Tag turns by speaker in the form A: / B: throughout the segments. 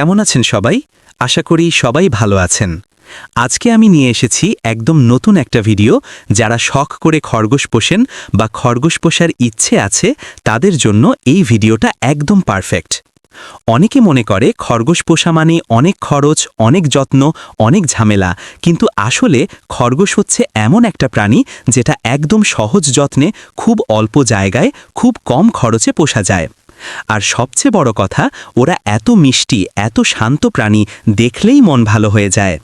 A: কেমন আছেন সবাই? আশা করি সবাই ভালো আছেন। আজকে আমি নিয়ে এসেছি একদম নতুন একটা ভিডিও যারা শখ করে খরগোশ পোষেন বা খরগোশ পোষার ইচ্ছে আছে তাদের জন্য এই ভিডিওটা একদম পারফেক্ট। অনেকে মনে করে খরগোশ পোষা মানে অনেক খরচ, অনেক যত্ন, অনেক ঝামেলা, কিন্তু আসলে খরগোশ হচ্ছে এমন একটা প্রাণী যেটা একদম সহজ যত্নে খুব অল্প জায়গায় খুব কম খরচে পোষা যায়। আর সবচেয়ে বড় কথা, ওরা এত মিষ্টি, এত শান্ত প্রাণী দেখলেই মন ভালো হয়ে যায়।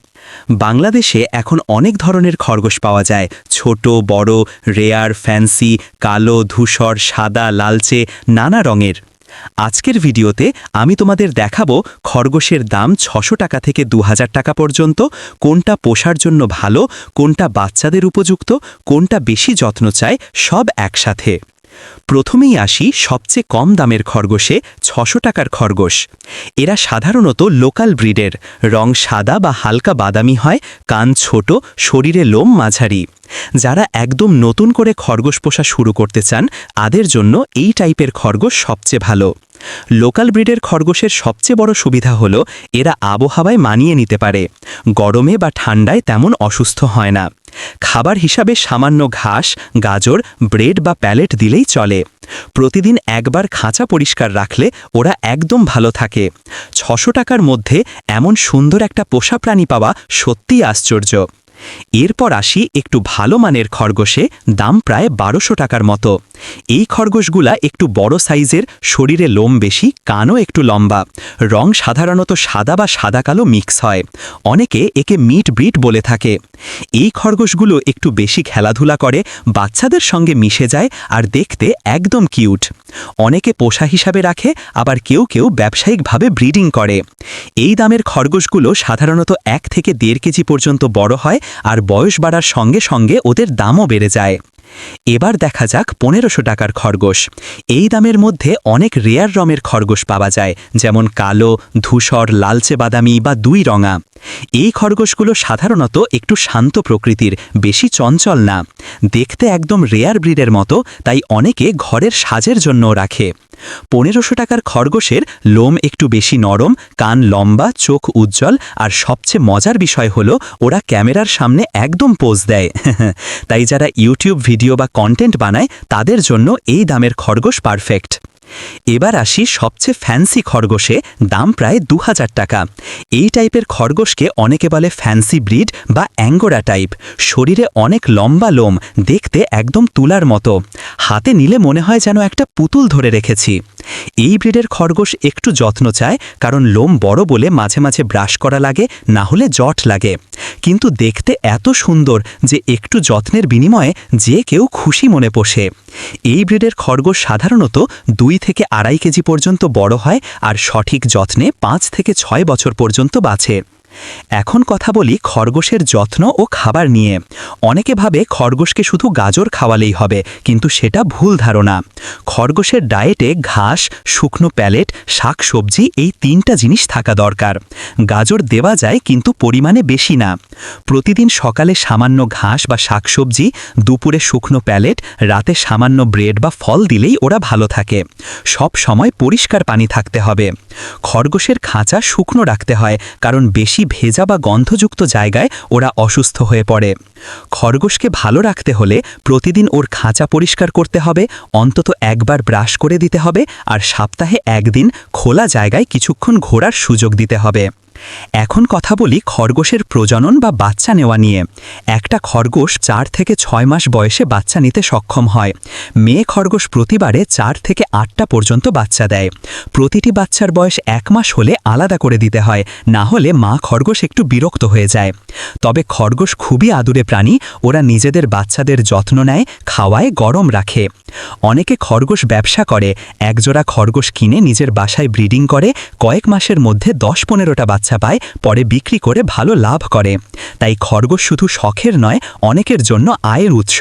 A: বাংলাদেশে এখন অনেক ধরনের খরগোশ পাওয়া যায়। ছোট, বড়, রেয়ার, ফ্যান্সি, কালো, ধূসর, সাদা, লালচে, নানা রঙের। আজকের ভিডিওতে আমি তোমাদের দেখাবো খরগোশের দাম ছশো টাকা থেকে দু হাজার টাকা পর্যন্ত, কোনটা পোষার জন্য ভালো, কোনটা বাচ্চাদের উপযুক্ত, কোনটা বেশি যত্ন চায়, সব একসাথে। প্রথমেই আসি সবচেয়ে কম দামের খরগোশে ছশো টাকার খরগোশ। এরা সাধারণত লোকাল ব্রিডের। রং সাদা বা হালকা বাদামি হয়, কান ছোট, শরীরে লোম মাঝারি। যারা একদম নতুন করে খরগোশ পোষা শুরু করতে চান, তাদের জন্য এই টাইপের খরগোশ সবচেয়ে ভালো। লোকাল ব্রিডের খরগোশের সবচেয়ে বড় সুবিধা হল, এরা আবহাওয়ায় মানিয়ে নিতে পারে। গরমে বা ঠান্ডায় তেমন অসুস্থ হয় না। খাবার হিসাবে সামান্য ঘাস, গাজর, ব্রেড বা প্যালেট দিলেই চলে। প্রতিদিন একবার খাঁচা পরিষ্কার রাখলে ওরা একদম ভালো থাকে। ছশো টাকার মধ্যে এমন সুন্দর একটা পোষা প্রাণী পাওয়া সত্যিই আশ্চর্য। এরপর আসি একটু ভালো মানের খরগোশে, দাম প্রায় বারোশো টাকার মতো। এই খরগোশগুলা একটু বড় সাইজের, শরীরে লোম বেশি, কানও একটু লম্বা। রং সাধারণত সাদা বা সাদা কালো মিক্স হয়। অনেকে একে মিট ব্রিট বলে থাকে। এই খরগোশগুলো একটু বেশি খেলাধুলা করে, বাচ্চাদের সঙ্গে মিশে যায় আর দেখতে একদম কিউট। অনেকে পোষা হিসাবে রাখে, আবার কেউ কেউ ব্যবসায়িকভাবে ব্রিডিং করে। এই দামের খরগোশগুলো সাধারণত এক থেকে দেড় কেজি পর্যন্ত বড় হয়, আর বয়স বাড়ার সঙ্গে সঙ্গে ওদের দামও বেড়ে যায়। এবার দেখা যাক পনেরোশো টাকার খরগোশ। এই দামের মধ্যে অনেক রেয়ার রঙের খরগোশ পাওয়া যায়, যেমন কালো, ধূসর, লালচে বাদামি বা দুই রঙা। এই খরগোশগুলো সাধারণত একটু শান্ত প্রকৃতির, বেশি চঞ্চল না। দেখতে একদম রেয়ার ব্রিডের মতো, তাই অনেকে ঘরের সাজের জন্য রাখে। পনেরোশো টাকার খরগোশের লোম একটু বেশি নরম, কান লম্বা, চোখ উজ্জ্বল, আর সবচেয়ে মজার বিষয় হলো ওরা ক্যামেরার সামনে একদম পোজ দেয়। তাই যারা ইউটিউব ভিডিও বা কন্টেন্ট বানায়, তাদের জন্য এই দামের খরগোশ পারফেক্ট এবার আসি সবচেয়ে ফ্যান্সি খরগোশে, দাম প্রায় দু হাজার টাকা। এই টাইপের খরগোশকে অনেকে বলে ফ্যান্সি ব্রিড বা অ্যাঙ্গোরা টাইপ শরীরে অনেক লম্বা লোম, দেখতে একদম তুলার মতো। হাতে নিলে মনে হয় যেন একটা পুতুল ধরে রেখেছি। এই ব্রিডের খরগোশ একটু যত্ন চায়, কারণ লোম বড় বলে মাঝে মাঝে ব্রাশ করা লাগে, না হলে জট লাগে। কিন্তু দেখতে এত সুন্দর যে একটু যত্নের বিনিময়ে যে কেউ খুশি মনে পোষে। এই ব্রিডের খরগোশ সাধারণত দুই থেকে আড়াই কেজি পর্যন্ত বড় হয় আর সঠিক যত্নে পাঁচ থেকে ছয় বছর পর্যন্ত বাঁচে। এখন কথা বলি খরগোশের যত্ন ও খাবার নিয়ে। অনেকে ভাবে খরগোশকে শুধু গাজর খাওয়ালেই হবে, কিন্তু সেটা ভুল ধারণা। খরগোশের ডায়েটে ঘাস, শুকনো প্যালেট শাক সবজি এই তিনটা জিনিস থাকা দরকার। গাজর দেওয়া যায় কিন্তু পরিমাণে বেশি না। প্রতিদিন সকালে সামান্য ঘাস বা শাকসবজি, দুপুরে শুকনো প্যালেট, রাতে সামান্য ব্রেড বা ফল দিলেই ওরা ভালো থাকে। সব সময় পরিষ্কার পানি থাকতে হবে। খরগোশের খাঁচা শুকনো রাখতে হয়, কারণ বেশি ভেজা বা গন্ধযুক্ত জায়গায় ওরা অসুস্থ হয়ে পড়ে। খরগোশকে ভালো রাখতে হলে প্রতিদিন ওর খাঁচা পরিষ্কার করতে হবে, অন্তত একবার ব্রাশ করে দিতে হবে, আর সপ্তাহে একদিন খোলা জায়গায় কিছুক্ষণ ঘোরার সুযোগ দিতে হবে। এখন কথা বলি খরগোশের প্রজনন বা বাচ্চা নেওয়া নিয়ে। একটা খরগোশ চার থেকে ছয় মাস বয়সে বাচ্চা নিতে সক্ষম হয়। মেয়ে খরগোশ প্রতিবারে চার থেকে আটটা পর্যন্ত বাচ্চা দেয়। প্রতিটি বাচ্চার বয়স এক মাস হলে আলাদা করে দিতে হয়, না হলে মা খরগোশ একটু বিরক্ত হয়ে যায়। তবে খরগোশ খুবই আদুরে প্রাণী, ওরা নিজেদের বাচ্চাদের যত্ন নেয়, খাওয়ায়, গরম রাখে। অনেকে খরগোশ ব্যবসা করে, একজোড়া খরগোশ কিনে নিজের বাসায় ব্রিডিং করে, কয়েক মাসের মধ্যে দশ পনেরোটা বাচ্চা পায় পরে বিক্রি করে ভালো লাভ করে। তাই খরগোশ শুধু শখের নয়, অনেকের জন্য আয়ের উৎস।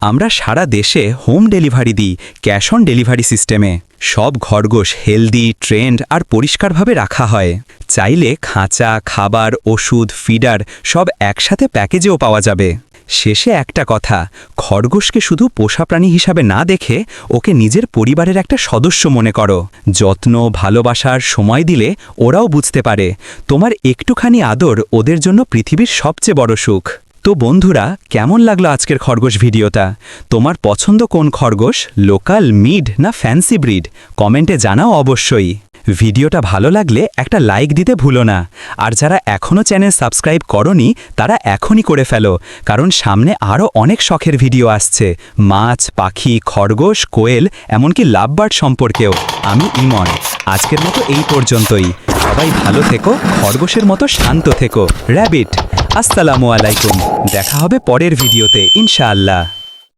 A: আমরা সারা দেশে হোম ডেলিভারি দিই, ক্যাশ অন ডেলিভারি সিস্টেমে। সব খরগোশ হেলদি, ট্রেন্ড আর পরিষ্কারভাবে রাখা হয়। চাইলে খাঁচা, খাবার, ওষুধ, ফিডার সব একসাথে প্যাকেজেও পাওয়া যাবে। শেষে একটা কথা, খরগোশকে শুধু পোষা প্রাণী হিসাবে না দেখে ওকে নিজের পরিবারের একটা সদস্য মনে করো। যত্ন, ভালোবাসার সময় দিলে ওরাও বুঝতে পারে, তোমার একটুখানি আদর ওদের জন্য পৃথিবীর সবচেয়ে বড় সুখ। তো বন্ধুরা, কেমন লাগল আজকের খরগোশ ভিডিওটা? তোমার পছন্দ কোন খরগোশ, লোকাল মিড না ফ্যান্সি ব্রিড? কমেন্টে জানাও অবশ্যই। ভিডিওটা ভালো লাগলে একটা লাইক দিতে ভুলো না। আর যারা এখনও চ্যানেল সাবস্ক্রাইব করনি, তারা এখনই করে ফেলো, কারণ সামনে আরও অনেক শখের ভিডিও আসছে। মাছ, পাখি, খরগোশ, কোয়েল, এমনকি লাভবার্ড সম্পর্কেও। আমি ইমন। আজকের মতো এই পর্যন্তই। সবাই ভালো থেকো, খরগোশের মতো শান্ত থেকো। র্যাবিট আসসালামু আলাইকুম। দেখা হবে পরের ভিডিওতে, ইনশাআল্লাহ।